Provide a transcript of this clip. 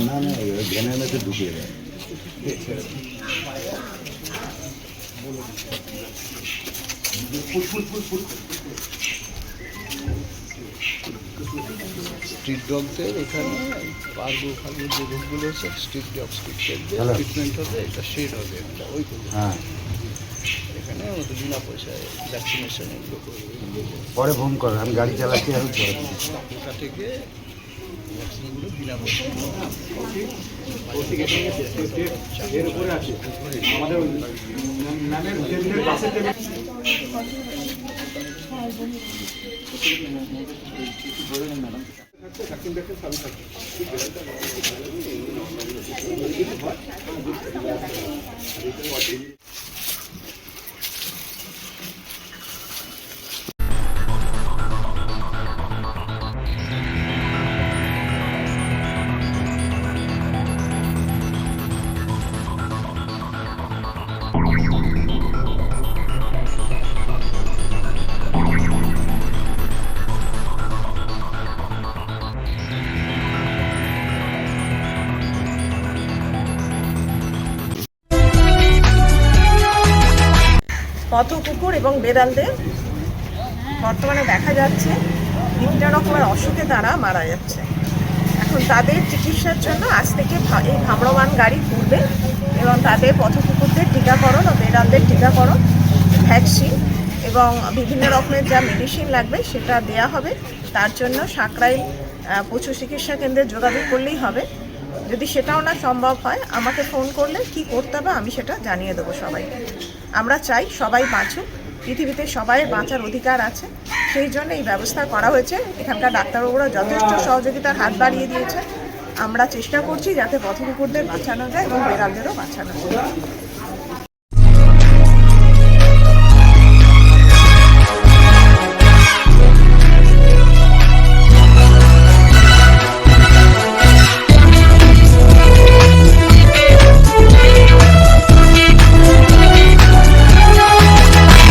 না না ঘেনের মধ্যে ঢুকিয়ে দেয় স্ট্রিট ডগদের এখানে পার্ক ফার্গু যে রোগগুলো আছে স্ট্রিট ডগ স্ট্রিট ট্রিটমেন্ট হবে এটা শেড হবে এটা ওই হ্যাঁ। এখানে বিনা পয়সায় ভ্যাকসিনেশন এগুলো করবে পরে ফোন করো আমি গাড়ি চালাচ্ছি আমি পরে। ওটা থেকে ভ্যাকসিনগুলো বিনা পয়সায় পথ কুকুর এবং বেড়ালদের বর্তমানে দেখা যাচ্ছে, বিভিন্ন রকমের অসুখে তারা মারা যাচ্ছে। এখন তাদের চিকিৎসার জন্য আজ থেকে এই ভ্রাম্যমান গাড়ি ঘুরবে এবং তাদের পথ কুকুরদের টিকাকরণ ও বেড়ালদের টিকাকরণ, ভ্যাকসিন এবং বিভিন্ন রকমের যা মেডিসিন লাগবে সেটা দেয়া হবে। তার জন্য সাঁকরাইল পশু চিকিৎসা কেন্দ্রে যোগাযোগ করলেই হবে। যদি সেটাও না সম্ভব হয়, আমাকে ফোন করলে কি করতে হবে আমি সেটা জানিয়ে দেবো সবাইকে। আমরা চাই সবাই বাঁচুক, পৃথিবীতে সবাই বাঁচার অধিকার আছে। সেই জন্য এই ব্যবস্থা করা হয়েছে। এখানকার ডাক্তারবাবুরা যথেষ্ট সহযোগিতার হাত বাড়িয়ে দিয়েছে। আমরা চেষ্টা করছি যাতে পথ কুকুরদের বাঁচানো যায় এবং বেড়ালদেরও বাঁচানো যায়।